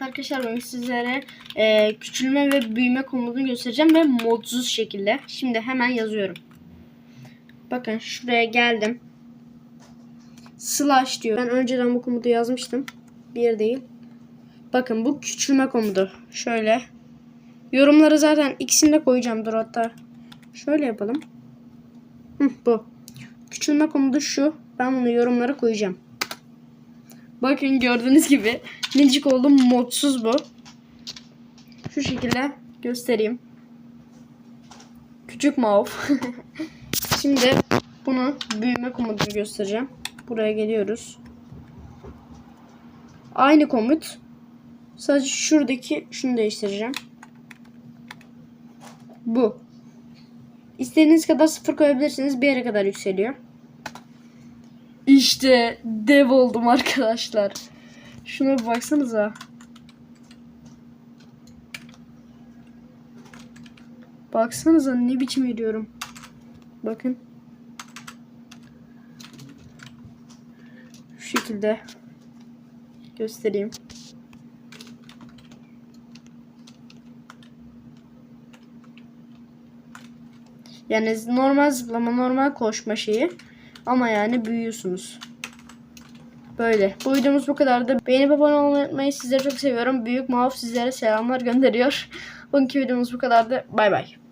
Arkadaşlar ben sizlere e, küçülme ve büyüme komutunu göstereceğim ve modsuz şekilde. Şimdi hemen yazıyorum. Bakın şuraya geldim. Slash diyor. Ben önceden bu komutu yazmıştım. Bir değil. Bakın bu küçülme komutu. Şöyle. Yorumları zaten ikisini de koyacağım. Dur hatta. Şöyle yapalım. Hı, bu. Küçülme komutu şu. Ben bunu yorumlara koyacağım. Bakın gördüğünüz gibi minicik oldum modsuz bu. Şu şekilde göstereyim. Küçük mav. Şimdi bunu büyüme komutunu göstereceğim. Buraya geliyoruz. Aynı komut. Sadece şuradaki şunu değiştireceğim. Bu. İstediğiniz kadar sıfır koyabilirsiniz. Bir yere kadar yükseliyor. İşte dev oldum arkadaşlar. Şuna bir baksanıza. Baksanıza ne biçim yürüyorum. Bakın. Şu şekilde göstereyim. Yani normal zıplama, normal koşma şeyi. Ama yani büyüyorsunuz. Böyle. Bu videomuz bu kadardı. Beğenip abone olmayı unutmayın. Sizleri çok seviyorum. Büyük Mav sizlere selamlar gönderiyor. Bugünkü videomuz bu kadardı. Bay bay.